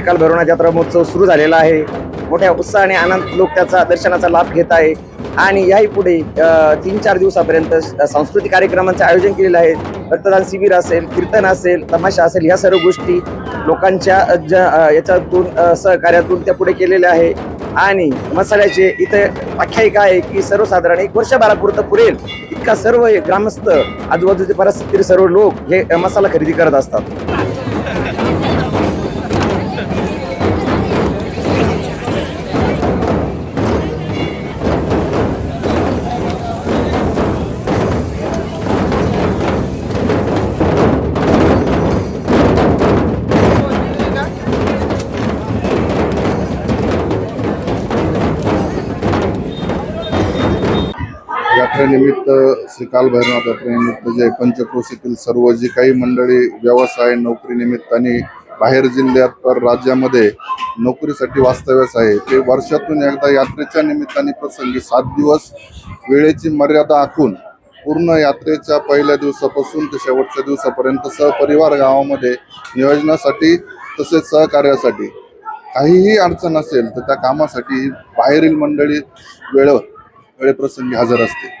श्रीकाल भैरवनाथ यात्रा महोत्सव सुरू झालेला आहे. मोठ्या उत्साहाने आनंद लोक त्याचा दर्शनाचा लाभ घेत आहे. आणि याही पुढे तीन चार दिवसापर्यंत सांस्कृतिक कार्यक्रमांचं आयोजन केलेलं आहे. रक्तदान शिबिर असेल कीर्तन असेल तमाशा असेल ह्या सर्व गोष्टी लोकांच्या याच्यातून सहकार्यातून त्या पुढे केलेल्या आहे. आणि मसाल्याचे इथे आख्यायिका आहे की सर्वसाधारण एक वर्षभरापुरतं पुरेल. इतका सर्व ग्रामस्थ आजूबाजूचे परिस्थितीतील सर्व लोक हे मसाला खरेदी करत असतात. यात्रेनिमित्त श्री कालभैरनाथ यात्रेनिमित्त जे पंचक्रोशीतील सर्व जी काही मंडळी व्यवसाय नोकरी निमित्ताने बाहेर जिल्ह्यात तर राज्यामध्ये नोकरीसाठी वास्तव्यास आहे ते वर्षातून एकदा यात्रेच्या निमित्ताने प्रसंगी सात दिवस वेळेची मर्यादा आखून पूर्ण यात्रेच्या पहिल्या दिवसापासून ते शेवटच्या दिवसापर्यंत सहपरिवार गावामध्ये नियोजनासाठी तसेच सहकार्यासाठी काहीही अडचण असेल तर त्या कामासाठी बाहेरील मंडळी वेळ वेळेप्रसंगी हजर असते